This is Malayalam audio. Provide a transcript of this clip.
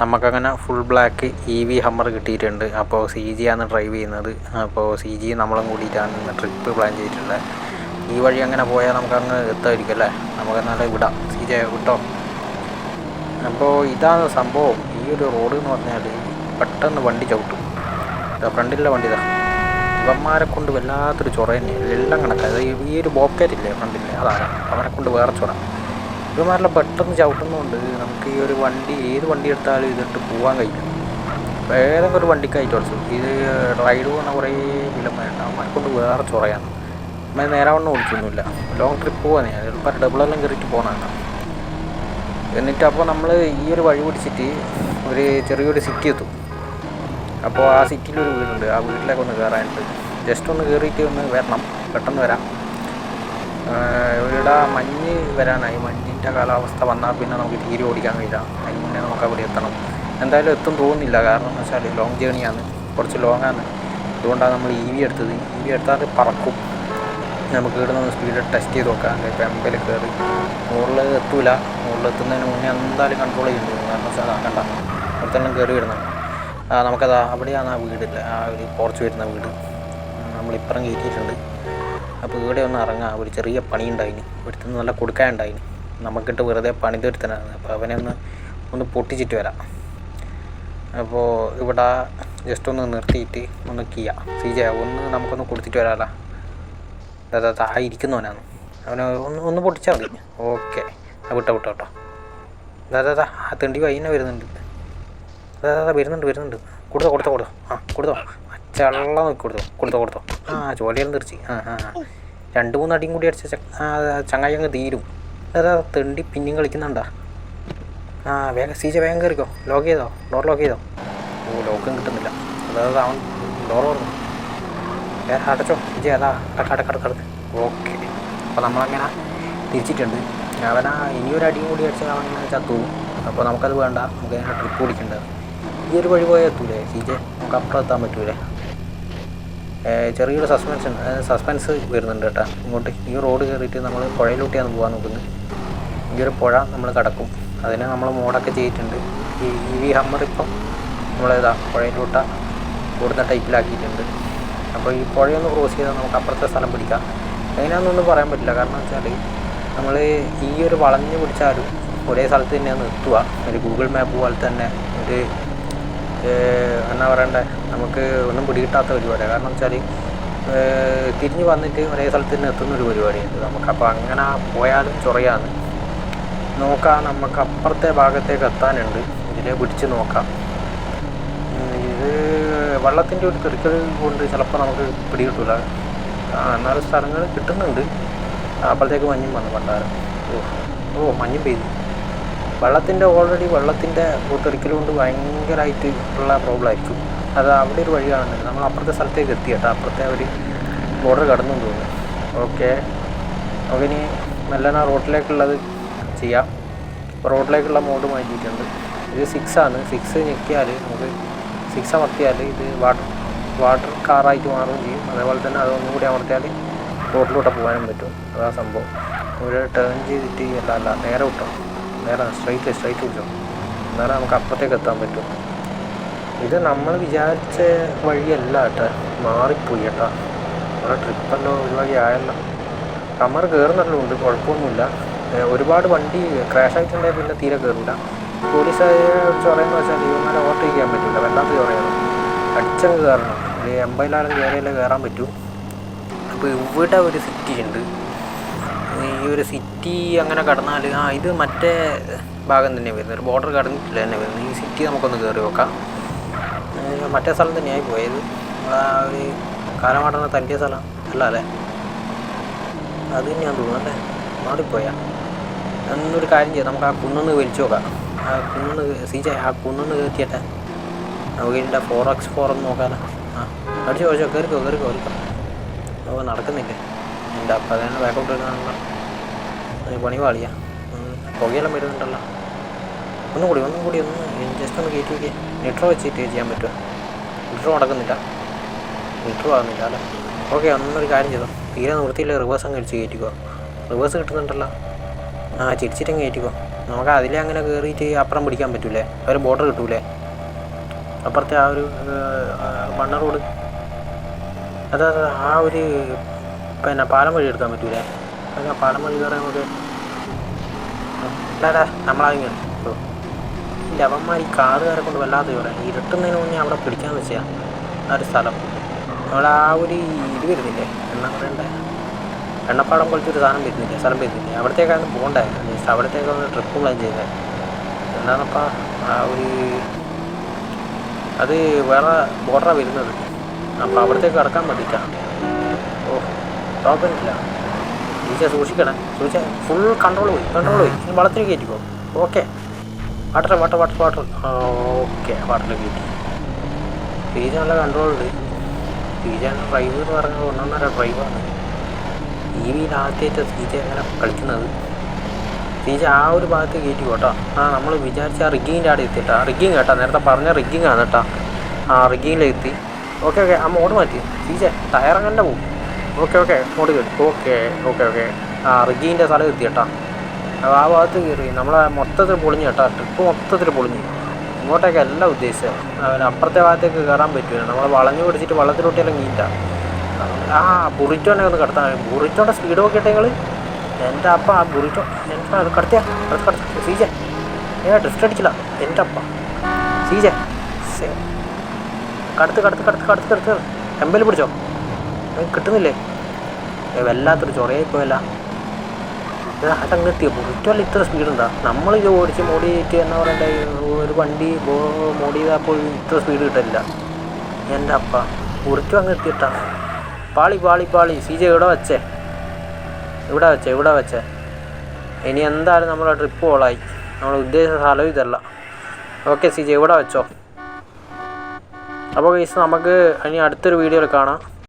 നമുക്കങ്ങനെ full black E V Hummer കിട്ടിയിട്ടുണ്ട്. അപ്പോൾ സി ജി ആണ് ഡ്രൈവ് ചെയ്യുന്നത്. അപ്പോൾ സി ജി നമ്മളും കൂടിയിട്ടാണ് ട്രിപ്പ് പ്ലാൻ ചെയ്തിട്ടുള്ളത്. ഈ വഴി അങ്ങനെ പോയാൽ നമുക്കങ്ങ് എത്തായിരിക്കും അല്ലേ? നമുക്ക് എന്നാലും വിടാം. സി ജി വിട്ടോ? അപ്പോൾ ഇതാണ് സംഭവം. ഈ ഒരു റോഡ് എന്ന് പറഞ്ഞാൽ പെട്ടെന്ന് വണ്ടി ചവിട്ടും. ഇതാ ഫ്രണ്ടിലെ വണ്ടി ഇതാ. ഇവന്മാരെ കൊണ്ട് വല്ലാത്തൊരു ചൊറ തന്നെയാണ് എല്ലാം കണക്കാണ് ഈ ഒരു ബോക്കറ്റ് ബോക്കേറ്റില്ലേ ഫ്രണ്ടിൽ അതാണ് അവനെ കൊണ്ട് വേറെ ചൊറ. ഇവന്മാരെല്ലാം പെട്ടെന്ന് ചവിട്ടുന്നതുകൊണ്ട് നമുക്ക് ഈ ഒരു വണ്ടി ഏത് വണ്ടി എടുത്താലും ഇതിട്ട് പോകാൻ കഴിയും വേറെ ഒരു വണ്ടിക്കായിട്ട് ഓടിച്ചു? ഇത് റൈഡ് പോകുന്ന കുറേ വിലന്മാരുണ്ട് അവന്മാരെ കൊണ്ട് വേറെ ചൊറയാണ്. അമ്മ നേരെ വണ്ണം ഓടിച്ചൊന്നുമില്ല. ലോങ് ട്രിപ്പ് പോകാൻ ചിലപ്പോൾ ഡബിളെല്ലാം കയറിയിട്ട് പോകുന്നതാണ് എന്നിട്ട് അപ്പോൾ നമ്മൾ ഈ ഒരു വഴി പിടിച്ചിട്ട് ഒരു ചെറിയൊരു സിറ്റി എത്തും. അപ്പോൾ ആ സിറ്റിയിലൊരു വീടുണ്ട്. ആ വീട്ടിലേക്ക് ഒന്ന് കയറാനുണ്ട് ജസ്റ്റ് ഒന്ന് കയറിയിട്ട് ഒന്ന് വരണം. പെട്ടെന്ന് വരാം. ഇവിടെ മഞ്ഞ് വരാനായി. മഞ്ഞിന്റെ കാലാവസ്ഥ വന്നാൽ പിന്നെ നമുക്ക് തീരെ ഓടിക്കാൻ കഴിയില്ല. അതിന് മുന്നേ നമുക്ക് അവിടെ എത്തണം. എന്തായാലും എത്തും തോന്നുന്നില്ല. കാരണം എന്ന് വെച്ചാൽ ലോങ് ജേണിയാണ് കുറച്ച് ലോങ്ങാണ് അതുകൊണ്ടാണ് നമ്മൾ ഇ വി എടുത്തത്. ഇ വി എടുത്താൽ പറക്കും. നമുക്ക് ഇവിടെ നിന്ന് സ്പീഡ് ടെസ്റ്റ് ചെയ്ത് നോക്കാം. ഇപ്പോൾ എമ്പൽ കയറി. മുകളിൽ എത്തൂല. മുകളിൽ എത്തുന്നതിന് മുന്നേ എന്തായാലും കൺട്രോൾ ചെയ്യുന്നുണ്ട് കാരണം വെച്ചാൽ ആക്കണ്ട അടുത്തെല്ലാം കയറി വരുന്നത്. നമുക്കത് അവിടെയാണ് ആ വീടില്ല? ആ ഒരു പോർച്ച് വരുന്ന വീട്. നമ്മളിപ്പുറം കയറ്റിയിട്ടുണ്ട്. അപ്പോൾ ഇവിടെ ഒന്ന് ഇറങ്ങാം. ഒരു ചെറിയ പണി ഉണ്ടായിന് ഇവിടുത്തെ നല്ല കൊടുക്കാൻ ഉണ്ടായിന് നമുക്കിട്ട് വെറുതെ പണി തീർത്തനാണ് അപ്പോൾ അവനെ ഒന്ന് ഒന്ന് പൊട്ടിച്ചിട്ട് വരാം. അപ്പോൾ ഇവിടെ ജസ്റ്റ് ഒന്ന് നിർത്തിയിട്ട് ഒന്ന് കിയ. സീജ ഒന്ന് നമുക്കൊന്ന് കൊടുത്തിട്ട് വരാമല്ലോ അതാ താ ഇരിക്കുന്നവനാണ്. അവനെ ഒന്ന് ഒന്ന് പൊട്ടിച്ചാൽ മതി. ഓക്കെ. വിട്ടോ വിട്ടോ കേട്ടോ അതാ അതാ ആ തെണ്ടി വൈകുന്നേ വരുന്നുണ്ട്. അതാ അതാ വരുന്നുണ്ട് വരുന്നുണ്ട്. കൊടുത്തോ കൊടുത്തോ കൊടുത്തോ. ആ കൊടുത്തോ. ചള്ള കൊടുത്തോ കൊടുത്തോ കൊടുത്തോ. ആ ചോലയെല്ലാം തെറിച്ച് ആ ആ. രണ്ട് മൂന്ന് അടിയും കൂടി അടിച്ച ചങ്ങായി അങ്ങ് തീരും. അതാ തെണ്ടി പിന്നെയും കളിക്കുന്നുണ്ടാ. ആ വേഗം സീജ വേഗം കയറിക്കോ. ലോക്ക് ചെയ്തോ? ഡോർ ലോക്ക് ചെയ്തോ? ഓ ലോക്കും കിട്ടുന്നില്ല. അതായത് അവൻ ഡോർ തുറന്നു. വേറെ അടച്ചോ. സീജ അതാ അടക്ക അടക്ക അടക്ക അടക്ക് ഓക്കെ. അപ്പോൾ നമ്മളങ്ങനെ തിരിച്ചിട്ടുണ്ട്. അവനാ ഇനിയൊരു അടിയും കൂടി അടിച്ചാൽ അവൻ ഇങ്ങനെ ചത്തു അപ്പോൾ നമുക്കത് വേണ്ട. നമുക്ക് ട്രിപ്പ് ഓടിക്കേണ്ടത് ഈ ഒരു വഴി പോയാൽ എത്തൂലേ സീജെ നമുക്ക് അപ്പുറം എത്താൻ പറ്റൂലേ? ചെറിയൊരു സസ്പെൻഷൻ സസ്പെൻസ് വരുന്നുണ്ട് കേട്ടോ. ഇങ്ങോട്ട് ഈ റോഡ് കയറിയിട്ട് നമ്മൾ പുഴയിലോട്ടിയാണ് പോകാൻ നോക്കുന്നത്. ഈ ഒരു പുഴ നമ്മൾ കടക്കും. അതിന് നമ്മൾ മോഡൊക്കെ ചെയ്തിട്ടുണ്ട്. ഈ ഈ ഹമ്മർ ഇപ്പം നമ്മളിതാ പുഴയിലോട്ട കൂടുന്ന ടൈപ്പിലാക്കിയിട്ടുണ്ട്. അപ്പോൾ ഈ പുഴയൊന്ന് ക്രോസ് ചെയ്താൽ നമുക്ക് അപ്പുറത്തെ സ്ഥലം പിടിക്കാം. എങ്ങനെയാണെന്നൊന്നും പറയാൻ പറ്റില്ല. കാരണം വെച്ചാൽ നമ്മൾ ഈ ഒരു വളഞ്ഞ് പിടിച്ചാലും ഒരേ സ്ഥലത്ത് തന്നെയാണ് നിർത്തുക. ഒരു ഗൂഗിൾ മാപ്പ് പോലെ തന്നെ ഒരു എന്നാ പറയണ്ടേ? നമുക്ക് ഒന്നും പിടികിട്ടാത്ത പരിപാടിയാണ് കാരണം വെച്ചാൽ തിരിഞ്ഞ് വന്നിട്ട് ഒരേ സ്ഥലത്ത് തന്നെ എത്തുന്ന ഒരു പരിപാടിയുണ്ട് നമുക്ക് അപ്പോൾ അങ്ങനെ പോയാലും ചൊറയാന്ന്. നോക്കാം നമുക്ക് അപ്പുറത്തെ ഭാഗത്തേക്ക് എത്താനുണ്ട്. ഇതിനെ പിടിച്ച് നോക്കാം. ഇത് വെള്ളത്തിന്റെ ഒരു തെറിക്കൽ കൊണ്ട് ചിലപ്പോൾ നമുക്ക് പിടികിട്ടില്ല എന്നാലും സ്ഥലങ്ങൾ കിട്ടുന്നുണ്ട്. അപ്പോഴത്തേക്ക് മഞ്ഞും വന്നു പണ്ടാരം. ഓ ഓ മഞ്ഞും പെയ്തു. വെള്ളത്തിന്റെ ഓൾറെഡി വെള്ളത്തിന്റെ ഒരിക്കലും കൊണ്ട് ഭയങ്കരമായിട്ട് ഉള്ള പ്രോബ്ലം ആയിരിക്കും. അത് അവിടെ ഒരു വഴി കാണുന്നുണ്ട് നമ്മൾ അപ്പുറത്തെ സ്ഥലത്തേക്ക് എത്തി കേട്ടോ. അപ്പുറത്തെ അവർ ബോർഡർ കടന്നു തോന്നുന്നു ഓക്കെ നമുക്കിനി മെല്ലന റോഡിലേക്കുള്ളത് ചെയ്യാം. ഇപ്പോൾ റോഡിലേക്കുള്ള മോഡ് മാറ്റിയിട്ടുണ്ട്. ഇത് സിക്സ് ആണ്. സിക്സ് ഞെക്കിയാൽ നമുക്ക് സിക്സ് അമർത്തിയാൽ ഇത് വാട്ടർ വാട്ടർ കാറായിട്ട് മാറുകയും ചെയ്യും. അതേപോലെ തന്നെ അതൊന്നും കൂടി അമർത്തിയാൽ റോഡിലൂടെ പോകാനും പറ്റും. അതാ സംഭവം. ഒരു ടേൺ ചെയ്തിട്ട് അല്ല അല്ല നേരെ വിട്ടോ. നേരെ സ്ട്രൈറ്റ് സ്ട്രൈറ്റ് പിടിച്ചോ എന്നാലും നമുക്ക് അപ്പുറത്തേക്ക് എത്താൻ പറ്റും. ഇത് നമ്മൾ വിചാരിച്ച വഴിയല്ല കേട്ടോ. മാറിപ്പോയി കേട്ടോ. നമ്മുടെ ട്രിപ്പെല്ലാം ഒരു ആയല്ലോ. കമർ കയറുന്നല്ലോ ഉണ്ട് കുഴപ്പമൊന്നുമില്ല ഒരുപാട് വണ്ടി ക്രാഷ് ആയിട്ടുണ്ടെങ്കിൽ പിന്നെ തീരെ കയറില്ല പോലീസ് ചൊറയെന്ന് വെച്ചാൽ ഇവന്മാരെ ഓവർടേക്ക് ചെയ്യാൻ പറ്റില്ല വല്ലാത്ത ചൊറയാണ് അടിച്ചങ്ങ് കയറണം ഒരു എൺപതിലാലും കയറിയാലേ കയറാൻ പറ്റൂ. അപ്പോൾ ഇവിടെ ഒരു സിറ്റി ഉണ്ട്. ഈ ഒരു സിറ്റി അങ്ങനെ കടന്നാൽ ആ ഇത് മറ്റേ ഭാഗം തന്നെ വരുന്നത്. ബോർഡർ കടന്നിട്ടില്ല തന്നെ വരുന്നത്. ഈ സിറ്റി നമുക്കൊന്ന് കയറി നോക്കാം. മറ്റേ സ്ഥലം തന്നെയായി പോയത്. ആ ഒരു കാലമാടനെ തല്ലിയ സ്ഥലം. അല്ല അല്ലേ അത് ഞാൻ തോന്നുന്നു അല്ലേ? മാറിപ്പോയാ. എന്നൊരു കാര്യം ചെയ്യാം. നമുക്ക് ആ കുന്നൊന്ന് വലിച്ചു നോക്കാം. ആ കുന്നൊന്ന് സീജ ആ കുന്നൊന്ന് കയറ്റിയട്ടെ. നമുക്ക് ഇതിന്റെ ഫോർ എക്സ് ഫോർ ഒന്ന് നോക്കാമല്ലോ ആ അടിച്ചോ അടിച്ചോ കയറിക്കോ കയറിക്കോ കയറിക്കോ നമുക്ക് നടക്കുന്നില്ലേ? എന്റെ അപ്പം അതാണ് ബാക്കൗട്ട് എടുക്കാനുള്ള പണി പാളിയാ. പുകയെല്ലാം വരുന്നുണ്ടല്ലോ. ഒന്നും കൂടി ഒന്നും കൂടി ഒന്ന് ജസ്റ്റ് ഒന്ന് കയറ്റി വയ്ക്കുക ലിറ്റർ വെച്ചിട്ട് ചെയ്യാൻ പറ്റുമോ? ലിറ്റർ നടക്കുന്നില്ല ലിറ്റർ ആകുന്നില്ല അല്ലേ? ഓക്കെ ഒന്നൊരു കാര്യം ചെയ്തോ. തീരെ നിർത്തിയില്ല റിവേഴ്സ് അങ്ങ് അടിച്ച് കയറ്റിക്കോ. റിവേഴ്സ് കിട്ടുന്നുണ്ടല്ലോ. ആ ചിരിച്ചിട്ടങ്ങ് കയറ്റിക്കോ. നമുക്ക് അതിലെ അങ്ങനെ കയറിയിട്ട് അപ്പുറം പിടിക്കാൻ പറ്റൂലേ? ഒരു ബോർഡർ കിട്ടൂലേ? അപ്പുറത്തെ ആ ഒരു മണ്ണ റോഡ് അതെ അതെ ആ ഒരു പിന്നെ പാലം വഴി എടുക്കാൻ പറ്റൂലേ? പാലം വഴി കയറാൻ നമുക്ക് അല്ലാടാ നമ്മളാദ്യം ഓ ഇല്ല അവന്മാർ ഈ കാറുകാരെ കൊണ്ട് വല്ലാതെ പറയാം ഇരുട്ടുന്നതിന് മുന്നേ അവിടെ പിടിക്കാന്ന് വെച്ചാൽ ആ ഒരു സ്ഥലം. അവിടെ ആ ഒരു ഇത് വരുന്നില്ലേ? എന്നാ പറയണ്ടേ? എണ്ണപ്പാടം പോലത്തെ ഒരു സാധനം വരുന്നില്ലേ? സ്ഥലം വരുന്നില്ലേ? അവിടത്തേക്കാണ് പോകണ്ടേ ജസ്റ്റ് അവിടത്തേക്കൊന്ന് ട്രിപ്പ് പ്ലാൻ ചെയ്തത് എന്താണപ്പാ? ആ ഒരു അത് വേറെ ബോർഡറാണ് വരുന്നത്. അപ്പോൾ അവിടത്തേക്ക് കിടക്കാൻ വേണ്ടിയിട്ടാണ് ഓ കുഴപ്പമില്ല ഈച്ച സൂക്ഷിക്കണേ. ചോദിച്ചാൽ ഫുൾ കൺട്രോൾ പോയി. കൺട്രോൾ പോയി. ഇനി വളത്തിൽ കയറ്റിക്കോ. Okay water water water water okay വാട്ടറിൽ കയറ്റി. പീജ നല്ല കൺട്രോൾ ഉണ്ട്. പീജ ഡ്രൈവ് എന്ന് പറഞ്ഞാൽ ഒന്നൊന്നര ഡ്രൈവാണ് ഈ ആദ്യത്തെ പീജ അങ്ങനെ കളിക്കുന്നത്? പീജ ആ ഒരു ഭാഗത്ത് കയറ്റി കേട്ടോ. ആ നമ്മൾ വിചാരിച്ച ആ റിഗ്ഗിങ്ങിന്റെ അവിടെ എത്തിയിട്ടാ. റിഗ്ഗിങ് കേട്ടോ. നേരത്തെ പറഞ്ഞ റിഗ്ഗിങ് ആണ് കേട്ടോ. ആ റിഗ്ഗിങ്ങിലെത്തി ഓക്കെ ഓക്കെ ആ മോഡ് മാറ്റി. പീജ ടയർ അങ്ങനെ പോവും ഓക്കെ ഓക്കെ. അങ്ങോട്ട് കയറി. Okay okay okay. ആ റിജീന്റെ സ്ഥലം എത്തി കേട്ടോ. ആ ഭാഗത്ത് കയറി. നമ്മളെ മൊത്തത്തിൽ പൊളിഞ്ഞു കേട്ടോ. ട്രിപ്പ് മൊത്തത്തിൽ പൊളിഞ്ഞു. ഇങ്ങോട്ടേക്ക് എല്ലാം ഉദ്ദേശിച്ചത്. അപ്പുറത്തെ ഭാഗത്തേക്ക് കയറാൻ പറ്റില്ല നമ്മൾ വളഞ്ഞു പിടിച്ചിട്ട് വള്ളത്തിലോട്ട് ഇറങ്ങിയില്ല ആ ബുറിറ്റോനെ ഒന്ന് കടത്താൻ ബുറിറ്റോന്റെ സ്പീഡ് ഒക്കെ ഇട്ടെങ്കിൽ എന്റെ അപ്പ ആ ബുറിറ്റോ എന്റെ അത് കടത്തിയാ. അത് കടത്ത സീജ ഏ ഡ്രിഫ്റ്റ് അടിച്ചില്ല. എന്റെ അപ്പ. സീജ. കടത്ത് കടത്ത് കടത്ത് കടത്ത് കടത്ത്. എമ്പൽ പിടിച്ചോ? കിട്ടുന്നില്ലേ? വല്ലാത്തൊരു ചൊറയായി പോയല്ല. ഇത് അതങ്ങ് എത്തിയോ? ബുറിറ്റോല്ല ഇത്ര എന്താ നമ്മൾ ഇത് ഓടിച്ച് ചെയ്തിട്ട് എന്നാ പറയണ്ടേ? ഒരു വണ്ടി മോഡി ചെയ്തപ്പോൾ ഇത്ര സ്പീഡ് കിട്ടില്ല. എന്റെ അപ്പ ഉറിച്ചു അങ്ങ് എത്തിയിട്ടാ. പാളി പാളി പാളി. സി ജെ ഇവിടെ വെച്ചേ? ഇവിടെ വെച്ചേ ഇവിടെ വെച്ചേ. ഇനി എന്തായാലും നമ്മളെ ട്രിപ്പ് ഓളായി. നമ്മൾ ഉദ്ദേശിച്ച സ്ഥലം ഇതല്ല. ഓക്കെ സി ജെ ഇവിടെ വെച്ചോ. അപ്പോൾ ഗൈസ് നമുക്ക് ഇനി അടുത്തൊരു വീഡിയോയിൽ കാണാം.